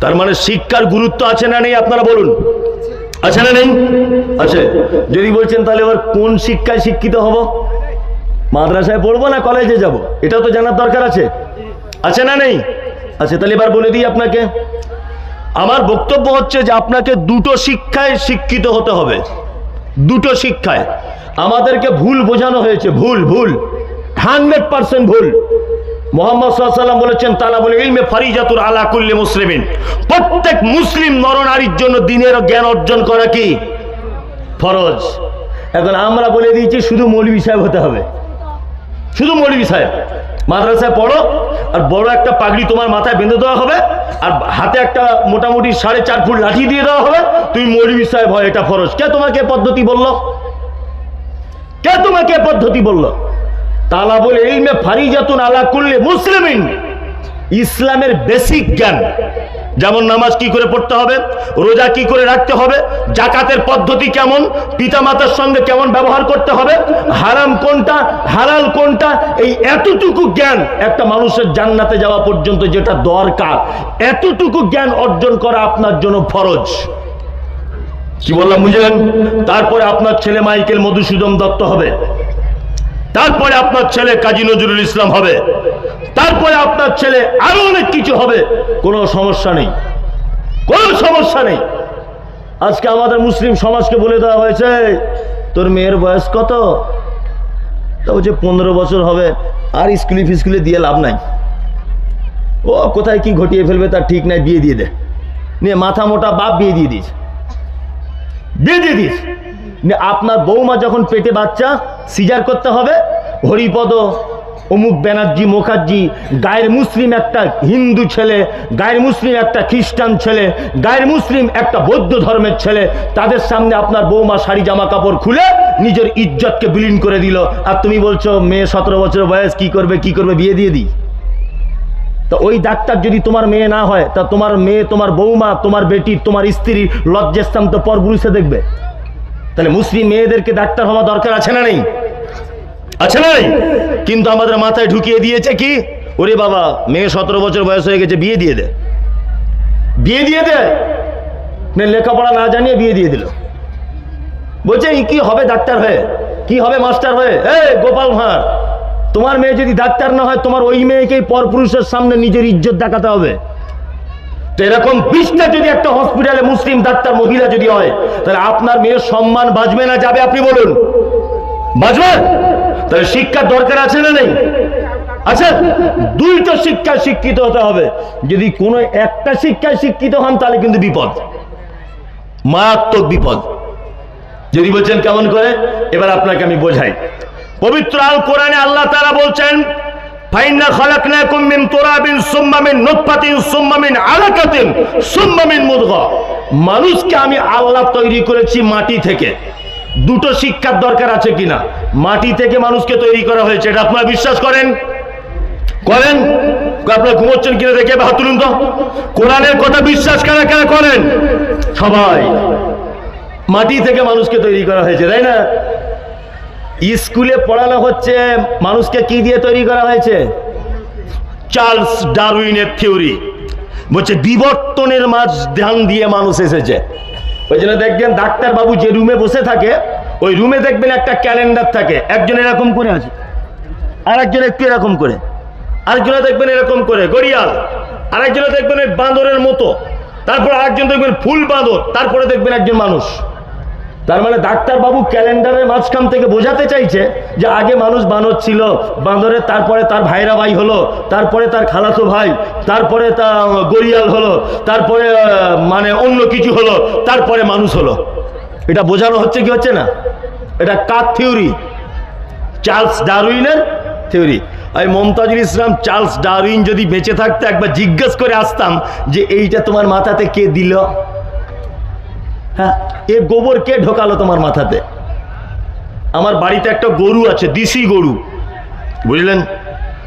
তার মানে শিক্ষার গুরুত্ব আছে না নেই, আপনারা বলুন। আছে না নেই? আছে। যদি বলছেন, তাহলে এবার কোন শিক্ষায় শিক্ষিত হব? মাদ্রাসায় পড়ব না কলেজে যাব? এটাও তো জানার দরকার আছে। আছে না নেই? আছে, তাহলে এবার বলে দিই আপনাকে। আমার বক্তব্য হচ্ছে যে আপনাকে দুটো শিক্ষায় শিক্ষিত হতে হবে। দুটো শিক্ষায়। আমাদেরকে ভুল বোঝানো হয়েছে, ভুল ভুল। হান্ড্রেড পার্সেন্ট ভুল। মোহাম্মদ বলেছেন তালা বলে আলা প্রত্যেক মুসলিম জন্য দিনের জ্ঞান অর্জন করা ফরজ। আমরা বলে দিয়েছি, শুধু সাহেব হতে হবে। শুধু সাহেব। মাদ্রাসায় পড়ো, আর একটা পাগড়ি তোমার মাথায় বেঁধে দেওয়া হবে, আর হাতে একটা মোটামুটি সাড়ে চার ফুট লাঠি দিয়ে দেওয়া হবে, তুমি মৌলবী সাহেব হয়, এটা ফরজ। কে তোমাকে পদ্ধতি বলল? কে তোমাকে পদ্ধতি বলল? তালা বলে ইলমে ফারিজাতুন আলা করলে মুসলিমিন। ইসলামের বেসিক জ্ঞান। যেমন নামাজ কি করে পড়তে হবে, রোজা কি করে রাখতে হবে, জাকাতের পদ্ধতি কেমন, পিতামাতার সঙ্গে কেমন ব্যবহার করতে হবে, হারাম কোনটা, হালাল কোনটা, এই এতটুকু জ্ঞান একটা মানুষের জান্নাতে যাওয়া পর্যন্ত যেটা দরকার, এতটুকু জ্ঞান অর্জন করা আপনার জন্য ফরজ। কি বললাম, বুঝলেন? তারপরে আপনার ছেলে মাইকেল মধুসূদন দত্ত হবে। তারপরে আপনার ছেলে কাজী নজরুল ইসলাম হবে। তারপরে আপনার ছেলে আরও অনেক কিছু হবে। কোনো সমস্যা নেই। কোনো সমস্যা নেই। আজকে আমাদের মুসলিম সমাজকে বলে দেওয়া হয়েছে, তোর মেয়ের বয়স কত? তা বলছে, পনেরো বছর হবে। আর স্কুলে ফিস্কুলে দিয়ে লাভ নাই। ও কোথায় কি ঘটিয়ে ফেলবে তার ঠিক নাই, বিয়ে দিয়ে দে। নিয়ে মাথা মোটা বাপ বিয়ে দিয়ে দিস বিয়ে দিয়ে দিস আপনার বৌমা যখন পেটে বাচ্চা, সিজার করতে হবে, হরিপদ, অমুক ব্যানার্জি, মুখার্জি, গায়ের মুসলিম একটা হিন্দু ছেলে, গায়ের মুসলিম একটা খ্রিস্টান ছেলে, গায়ের মুসলিম একটা বৌদ্ধ ধর্মের ছেলে, তাদের সামনে আপনার বৌমা শাড়ি জামা কাপড় খুলে নিজের ইজ্জতকে বিলীন করে দিল। আর তুমি বলছো, মেয়ে সতেরো বছর বয়স, কি করবে কি করবে, বিয়ে দিয়ে দিই? তা ওই ডাক্তার যদি তোমার মেয়ে না হয়, তা তোমার মেয়ে, তোমার বৌমা, তোমার বেটি, তোমার স্ত্রী লজ্জাস্থান তো পর পুরুষে দেখবে। তাহলে মুসলিম মেয়েদেরকে ডাক্তার হওয়া দরকার আছে না নেই? আছে না নেই? কিন্তু আমাদের মাথায় ঢুকিয়ে দিয়েছে কি? ওরে বাবা, মেয়ে সতেরো বছর বয়স হয়ে গেছে, বিয়ে দিয়ে দে। বিয়ে দিয়ে দে। লেখাপড়া না জানিয়ে বিয়ে দিয়ে দিল। বলছে কি হবে ডাক্তার হয়ে? কি হবে মাস্টার হয়ে? এ গোপাল ভাঁড়, তোমার মেয়ে যদি ডাক্তার না হয়, তোমার ওই মেয়েকেই পরপুরুষের সামনে নিজের ইজ্জত দেখাতে হবে। তো এরকম বিশটা যদি একটা হসপিটালে মুসলিম ডাক্তার, মহিলা যদি হয়, তাহলে আপনার মেয়ের সম্মান বাঁচবে না যাবে, আপনি বলুন। বাঁচবে? তাহলে শিক্ষার দরকার আছে না নেই? আচ্ছা দুইটা শিক্ষায় শিক্ষিত হতে হবে। যদি কোনো একটা শিক্ষায় শিক্ষিত হন, তাহলে কিন্তু বিপদ। মারাত্মক বিপদ। যদি বলছেন কেমন করে? এবার আপনাকে আমি বোঝাই। পবিত্র আল কোরআনে আল্লাহ তারা বলছেন ফাইন্না খালাকনাকুম মিন তুরাবিন সুম্মা মিন নুতফাতিন সুম্মা মিন আলাকাতিন সুম্মা মিন মুদগা। মানুষকে আমি আল্লাহ তৈরি করেছি মাটি থেকে। দুটো শিক্ষার দরকার আছে কিনা? মাটি থেকে মানুষকে তৈরি করা হয়েছে, এটা আপনারা বিশ্বাস করেন? করেন? আপনারা ঘুমোচ্ছেন কিনা দেখে হাত তুলুন তো। কোরআনের কথা বিশ্বাস কারা কারা করেন? সবাই। মাটি থেকে মানুষকে তৈরি করা হয়েছে, তাই না? স্কুলে পড়ানো হচ্ছে, মানুষকে কি দিয়ে তৈরি করা হয়েছে? চার্লস ডারউইনের থিওরি। বলছে, বিবর্তনের মাঝ ধ্যান দিয়ে মানুষ এসেছে। ওই জন্য দেখবেন ডাক্তারবাবু যে রুমে বসে থাকে, ওই রুমে দেখবেন একটা ক্যালেন্ডার থাকে। একজন এরকম করে আছে আর একজন একটু এরকম করে। আরেকজনে দেখবেন এরকম করে গড়িয়াল আরেকজনে দেখবেন বাঁদরের মতো। তারপর আরেকজন দেখবেন ফুল বাঁদর, তারপরে দেখবেন একজন মানুষ। তার মানে ডাক্তারবাবু ক্যালেন্ডারের মাঝখান থেকে বোঝাতে চাইছে যে আগে মানুষ বানর ছিল বাঁদরের তারপরে তার ভাইরা ভাই হলো, তারপরে তার খালাতো ভাই, তারপরে তা গড়িয়াল হলো, তারপরে মানে অন্য কিছু হলো, তারপরে মানুষ হলো। এটা বোঝানো হচ্ছে কি হচ্ছে না? এটা কার থিওরি চার্লস ডারউইনের থিওরি আমি মমতাজুল ইসলাম, চার্লস ডারউইন যদি বেঁচে থাকতে একবার জিজ্ঞেস করে আসতাম যে এইটা তোমার মাথাতে কে দিল? হ্যাঁ এ গোবর কে ঢোকালো তোমার মাথাতে? আমার বাড়িতে একটা গরু আছে, দেশি গরু। বুঝলেন?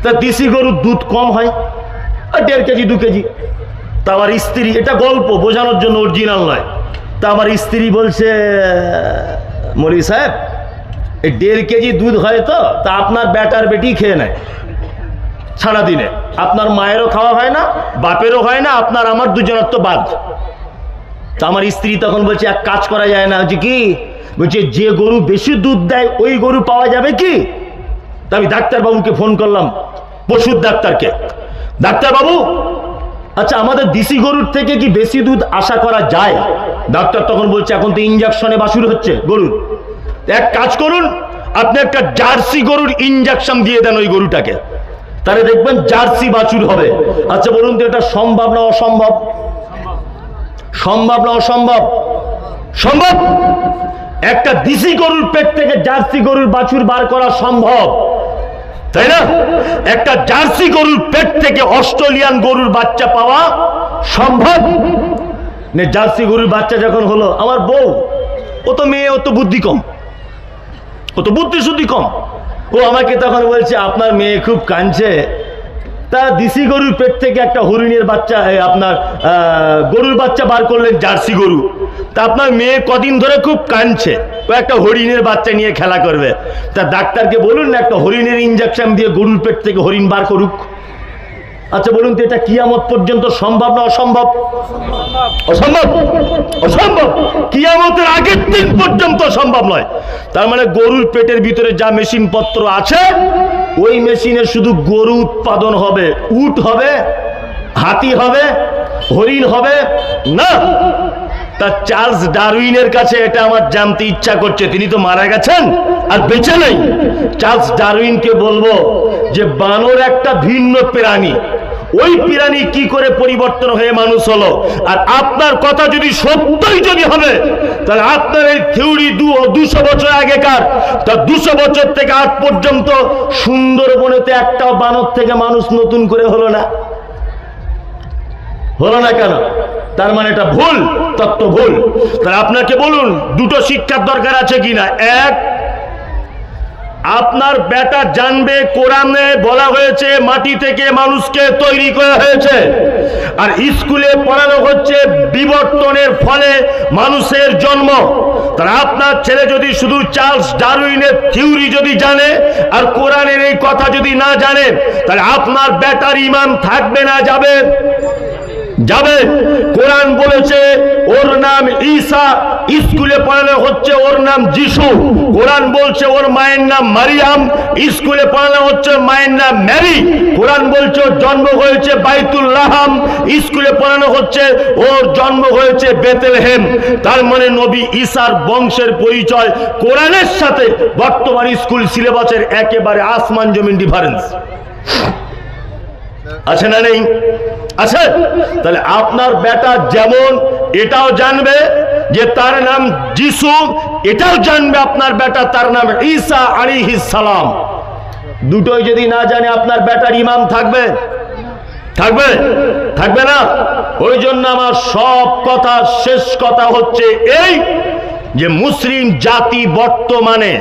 তা দেশি গরুর দুধ কম হয় দেড় কেজি, দু কেজি। তা আমার স্ত্রী, এটা গল্প, বোঝানোর জন্য অরিজিনাল নয়। তা আমার স্ত্রী বলছে, মলি সাহেব, এই দেড় কেজি দুধ হয় তো, তা আপনার ব্যাটার বেটি খেয়ে নেয়। সারাদিনে। আপনার মায়েরও খাওয়া হয় না, বাপেরও হয় না, আপনার আমার দুজনের তো বাদ। তো আমার স্ত্রী তখন বলছে, এক কাজ করা যায় না। হচ্ছে কি? বলছে, যে গরু বেশি দুধ দেয়, ওই গরু পাওয়া যাবে কি? তা আমি ডাক্তারবাবুকে ফোন করলাম, পশুর ডাক্তারকে। ডাক্তারবাবু আচ্ছা আমাদের দেশি গরুর থেকে কি বেশি দুধ আশা করা যায়? ডাক্তার তখন বলছে, এখন তো ইঞ্জেকশনে বাসুর হচ্ছে গরুর। এক কাজ করুন, আপনি একটা জার্সি গরুর ইঞ্জেকশন দিয়ে দেন ওই গরুটাকে। তাহলে দেখবেন জার্সি বাছুর হবে। আচ্ছা বলুন তো এটা সম্ভব না অসম্ভব? সম্ভব না অসম্ভব? সম্ভব? একটা দিশি গরুর পেট থেকে জার্সি গরুর বাছুর বার করা সম্ভব। তাই না? একটা জার্সি গরুর পেট থেকে অস্ট্রেলিয়ান গরুর বাচ্চা পাওয়া সম্ভব? জার্সি গরুর বাচ্চা যখন হলো, আমার বউ, ও তো মেয়ে, ও তো বুদ্ধি কম। ও তো বুদ্ধি শুদ্ধি কম। ও আমাকে তখন বলছে, আপনার মেয়ে খুব কাঁদছে। তা দিশি গরুর পেট থেকে একটা হরিণের বাচ্চা আপনার গরুর বাচ্চা বার করলেন জার্সি গরু। তা আপনার মেয়ে কদিন ধরে খুব কাঁদছে। ও একটা হরিণের বাচ্চা নিয়ে খেলা করবে। তা ডাক্তারকে বলুন না, একটা হরিণের ইঞ্জেকশন দিয়ে গরুর পেট থেকে হরিণ বার করুক। আচ্ছা বলুন তো, এটা কিয়ামত পর্যন্ত সম্ভব না অসম্ভব? অসম্ভব? অসম্ভব। কিয়ামতের আগের দিন পর্যন্ত সম্ভব নয়। তার মানে গরুর পেটের ভিতরে যা মেশিন পত্র আছে, ওই মেশিনে শুধু গরু উৎপাদন হবে, উট হবে, হাতি হবে হরিণ হবে? না। তা চার্লস ডারউইনের কাছে এটা আমার জানতে ইচ্ছা করছে। তিনি তো মারা গেছেন আর বেঁচে নেই। চার্লস ডারউইনকে বলব যে বানর একটা ভিন্ন প্রাণী। ওই প্রাণী কি করে পরিবর্তন হয়ে মানুষ হলো? আর আপনার কথা যদি সত্যই যদি হবে, তাহলে আপনার এই থিওরি দুশো বছর আগেকার। তা দুশো বছর থেকে আজ পর্যন্ত সুন্দরবনেতে একটাও বানর থেকে মানুষ নতুন করে হলো না। হলো না কেন? তার মানে এটা ভুল, তত্ত্ব ভুল। তাহলে আপনাকে বলুন, দুটো শিক্ষার দরকার আছে কিনা এক, আপনার বেটা জানবে কোরআনে বলা হয়েছে, মাটি থেকে মানুষকে তৈরি করা হয়েছে। আর স্কুলে পড়ানো হচ্ছে, বিবর্তনের ফলে মানুষের জন্ম। তাহলে আপনার ছেলে যদি শুধু চার্লস ডারউইনের থিওরি যদি জানে, আর কোরআনের এই কথা যদি না জানে, তাহলে আপনার বেটার ইমান থাকবে না, যাবে। যাবে। কোরআন বলেছে, ওর নাম ঈসা, স্কুলে পড়ানো হচ্ছে ওর নাম যিশু। কোরআন বলছে ওর মায়ের নাম মারিয়াম, স্কুলে পড়ানো হচ্ছে মায়ের নাম ম্যারি। কোরআন বলছে ওর জন্ম হয়েছে বাইতুল্লাহাম স্কুলে পড়ানো হচ্ছে ওর জন্ম হয়েছে বেতেলহেম। তার মানে নবী ঈসার বংশের পরিচয় কোরআনের সাথে বর্তমান স্কুল সিলেবাসের একেবারে আসমান জমিন ডিফারেন্স আছে না নেই? আছে? তাহলে আপনার বেটা যেমন এটাও জানবে যে তার নাম যিশু, এটাও জানবে আপনার বেটা তার নাম ঈসা আলাইহিস সালাম। দুটোই যদি না জানে আপনার বেটার ইমাম থাকবে? থাকবে? থাকবে না? ওই জন্য আমার সব কথা, শেষ কথা হচ্ছে এই যে মুসলিম জাতি বর্তমানে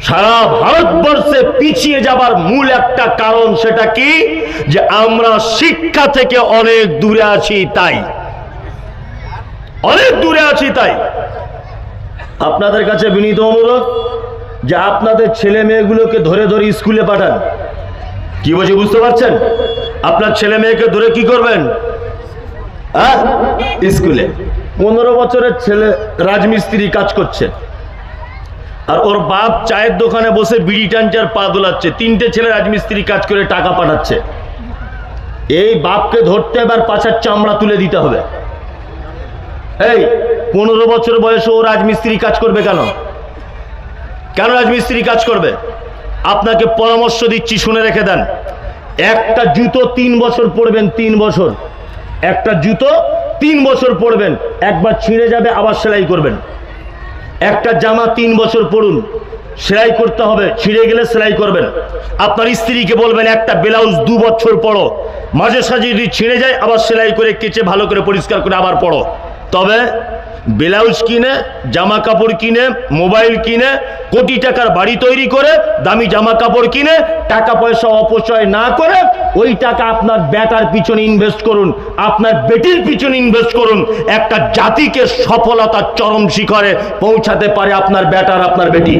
সারা ভারতবর্ষে পিছিয়ে যাবার মূল একটা কারণ সেটা কি? যে আমরা শিক্ষা থেকে অনেক দূরে আছি তাই। অনেক দূরে আছি তাই। আপনাদের কাছে বিনীত অনুরোধ যে আপনাদের ছেলে মেয়েগুলোকে ধরে ধরে স্কুলে পাঠান। কি বলছি, বুঝতে পারছেন? আপনার ছেলে মেয়েকে ধরে কি করবেন? হ্যাঁ? স্কুলে। পনেরো বছরের ছেলে রাজমিস্ত্রি কাজ করছে। আর ওর বাপ চায়ের দোকানে বসে বিড়ি টানছে আর পা দোলাচ্ছে, তিনটে ছেলে রাজমিস্ত্রি কাজ করে টাকা পাঠাচ্ছে। এই বাপকে ধরতে এবার পাছার চামড়া তুলে দিতে হবে। এই, পনেরো বছর বয়সে ও রাজমিস্ত্রি কাজ করবে কেন? কেন রাজমিস্ত্রি কাজ করবে? আপনাকে পরামর্শ দিচ্ছি, শুনে রেখে দেন। একটা জুতো তিন বছর পরবেন তিন বছর। একটা জুতো তিন বছর পরবেন একবার ছিঁড়ে যাবে, আবার সেলাই করবেন। একটা জামা তিন বছর পড়ুন, সেলাই করতে হবে, ছিঁড়ে গেলে সেলাই করবেন। আপনার স্ত্রীকে বলবেন, একটা ব্লাউজ দু বছর পড়ো, মাঝে সাঝে যদি ছিঁড়ে যায়, আবার সেলাই করে কেচে ভালো করে পরিষ্কার করে আবার পড়ো। তবে ব্লাউজ কিনে, জামা কাপড় কিনে, মোবাইল কিনে, কোটি টাকার বাড়ি তৈরি করে, দামি জামা কাপড় কিনে, টাকা পয়সা অপচয় না করে, ওই টাকা আপনার বেটার পিছনে ইনভেস্ট করুন, আপনার বেটির পিছনে ইনভেস্ট করুন, একটা জাতিকে সফলতার চরম শিখরে পৌঁছাতে পারে আপনার বেটার, আপনার বেটি।